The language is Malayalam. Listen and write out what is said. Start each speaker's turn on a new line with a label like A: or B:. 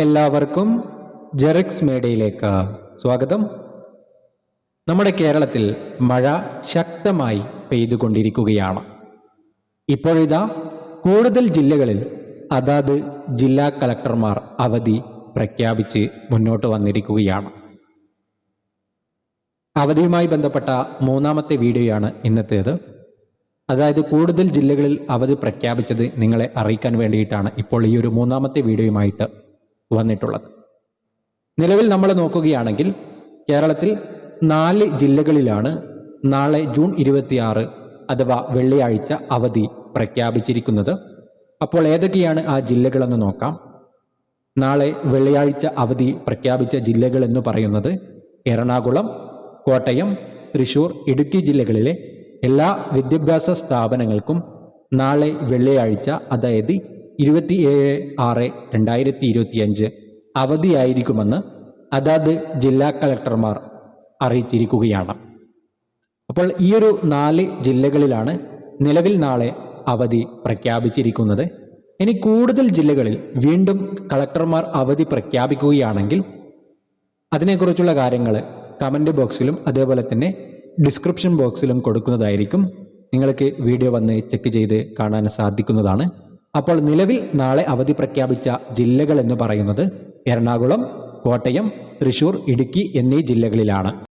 A: എല്ലാവർക്കും ജെറക്സ് മേഡയിലേക്ക് സ്വാഗതം. നമ്മുടെ കേരളത്തിൽ മഴ ശക്തമായി പെയ്തുകൊണ്ടിരിക്കുകയാണ്. ഇപ്പോഴിതാ കൂടുതൽ ജില്ലകളിൽ അതാത് ജില്ലാ കളക്ടർമാർ അവധി പ്രഖ്യാപിച്ച് മുന്നോട്ട് വന്നിരിക്കുകയാണ്. അവധിയുമായി ബന്ധപ്പെട്ട മൂന്നാമത്തെ വീഡിയോയാണ് ഇന്നത്തേത്. അതായത് കൂടുതൽ ജില്ലകളിൽ അവധി പ്രഖ്യാപിച്ചത് നിങ്ങളെ അറിയിക്കാൻ വേണ്ടിയിട്ടാണ് ഇപ്പോൾ ഈ ഒരു മൂന്നാമത്തെ വീഡിയോയുമായിട്ട് വന്നിട്ടുള്ളത്. നിലവിൽ നമ്മൾ നോക്കുകയാണെങ്കിൽ കേരളത്തിൽ നാല് ജില്ലകളിലാണ് നാളെ ജൂൺ ഇരുപത്തിയാറ് അഥവാ വെള്ളിയാഴ്ച അവധി പ്രഖ്യാപിച്ചിരിക്കുന്നത്. അപ്പോൾ ഏതൊക്കെയാണ് ആ ജില്ലകളെന്ന് നോക്കാം. നാളെ വെള്ളിയാഴ്ച അവധി പ്രഖ്യാപിച്ച ജില്ലകൾ എന്ന് പറയുന്നത് എറണാകുളം കോട്ടയം തൃശൂർ ഇടുക്കി ജില്ലകളിലെ എല്ലാ വിദ്യാഭ്യാസ സ്ഥാപനങ്ങൾക്കും നാളെ വെള്ളിയാഴ്ച അതായത് ഇരുപത്തിയേഴ് ആറ് രണ്ടായിരത്തി ഇരുപത്തിയഞ്ച് അവധിയായിരിക്കുമെന്ന് അതാത് ജില്ലാ കളക്ടർമാർ അറിയിച്ചിരിക്കുകയാണ്. അപ്പോൾ ഈ ഒരു നാല് ജില്ലകളിലാണ് നിലവിൽ നാളെ അവധി പ്രഖ്യാപിച്ചിരിക്കുന്നത്. ഇനി കൂടുതൽ ജില്ലകളിൽ വീണ്ടും കളക്ടർമാർ അവധി പ്രഖ്യാപിക്കുകയാണെങ്കിൽ അതിനെക്കുറിച്ചുള്ള കാര്യങ്ങൾ കമന്റ് ബോക്സിലും അതേപോലെ തന്നെ ഡിസ്ക്രിപ്ഷൻ ബോക്സിലും കൊടുക്കുന്നതായിരിക്കും. നിങ്ങൾക്ക് വീഡിയോ വന്ന് ചെക്ക് ചെയ്ത് കാണാൻ സാധിക്കുന്നതാണ്. അപ്പോൾ നിലവിൽ നാളെ അവധി പ്രഖ്യാപിച്ച ജില്ലകൾ എന്ന് പറയുന്നത് എറണാകുളം കോട്ടയം തൃശൂർ ഇടുക്കി എന്നീ ജില്ലകളിലാണ്.